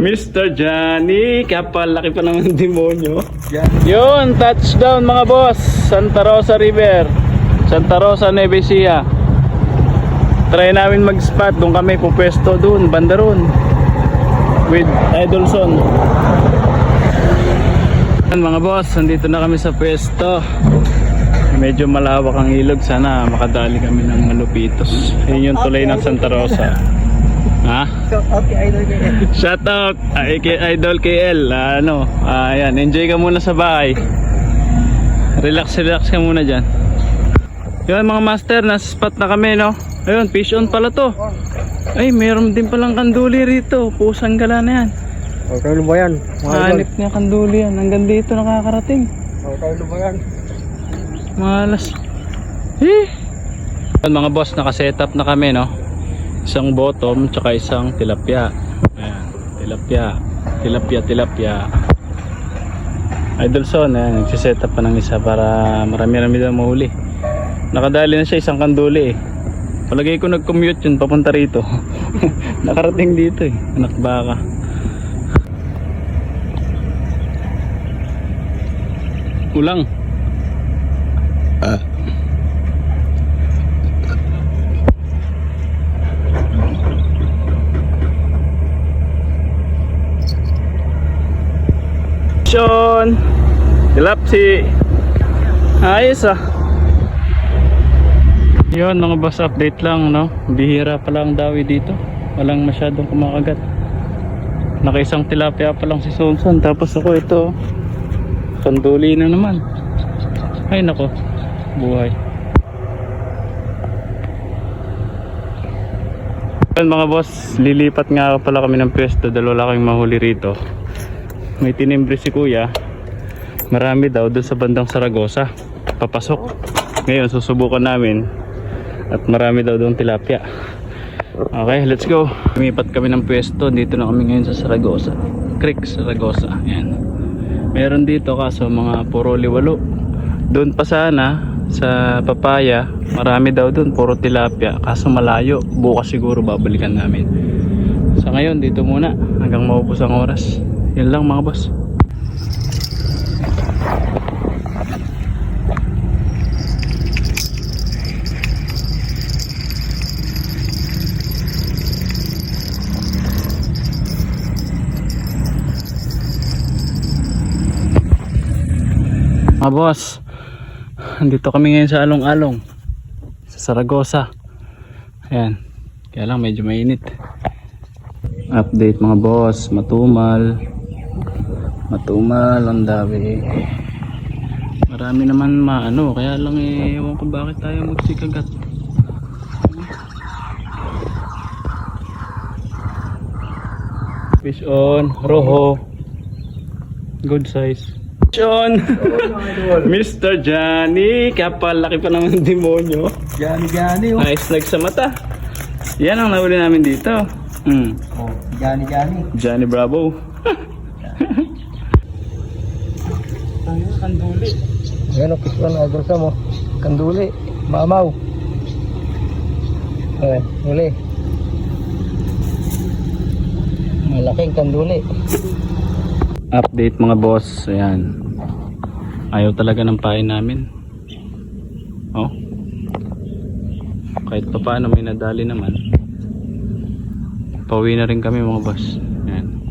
Mr. Johnny, kapalaki pa naman ng demonyo. Yun, touchdown mga boss. Santa Rosa River. Santa Rosa, Nueva Ecija. Try namin mag-spot. Doon kami pupwesto doon, banda roon. With Idolson. Mga boss, nandito na kami sa pwesto. Medyo malawak ang ilog. Sana makadali kami ng malupitos. Yun yung tulay ng Santa Rosa. Ha? Shout out ay, kay Idol KL. Ah, ano, ah, ayan, enjoy ka muna sa bahay. Relax, relax ka muna diyan. Yun mga master, nasa spot na kami, no? Ayun, fish on pala to. Ay, meron din palang kanduli rito. Pusang gala na yan. Okay, ano ba yan? Hanip niya kanduli yan. Hanggang dito nakakarating. Okay, ano ba yan? Malas. Eh. Mga boss, nakasetup na kami, no? Isang bottom, tsaka isang tilapia. Ayan, tilapia. Tilapia, tilapia. Idol Son, ayan, nagsisetup pa ng isa para marami-rami daw mahuli. Nakadali na siya isang kanduli eh. Palagay ko nag-commute yun papunta rito. Nakarating dito eh, anak baka. Ulang. Sean Dilapsi. Ayos ah. Yun mga boss update lang no? Bihira pa lang dawi dito. Walang masyadong kumakagat. Nakaisang tilapia pa lang si Sonson Tapos ako ito Kanduli na naman. Ay nako. Buhay. Yun mga boss Lilipat nga pala kami ng pwesto Dahil wala kaming mahuli rito may tinimbre si kuya. Marami daw doon sa bandang Saragosa papasok. Ngayon susubukan namin. At marami daw doon tilapia. Okay let's go. Lumipat kami ng pwesto. Dito na kami ngayon sa Saragosa Creek Saragosa yan meron dito kaso mga puro liwalo. Doon pa sana sa papaya marami daw doon puro tilapia. Kaso malayo. Bukas siguro babalikan namin. Sa ngayon dito muna. Hanggang maubos ang oras yan lang mga boss. Mga boss, andito kami ngayon sa Along-Along sa Saragosa. Ayan, kaya lang medyo mainit update mga boss matumal matumal ang dawi marami naman maano kaya lang eh ewan ko bakit tayo magsikagat fish on roho good size fish on Mr. Johnny kapalaki pa naman ng demonyo Gani, gani, oh. nice lag sa mata yan ang nahuli namin dito hmm. Oh, gani, gani. Johnny Bravo. Ayun, kanduli. Ayan, oh, kisuan, idol sa mo. Kanduli, mamaw. Ayan, huli. Malaking kanduli. Update mga boss. Ayan. Ayaw talaga ng pain namin. Oh. Kahit pa paano may nadali naman. Pauwi na rin kami mga boss. Ayan.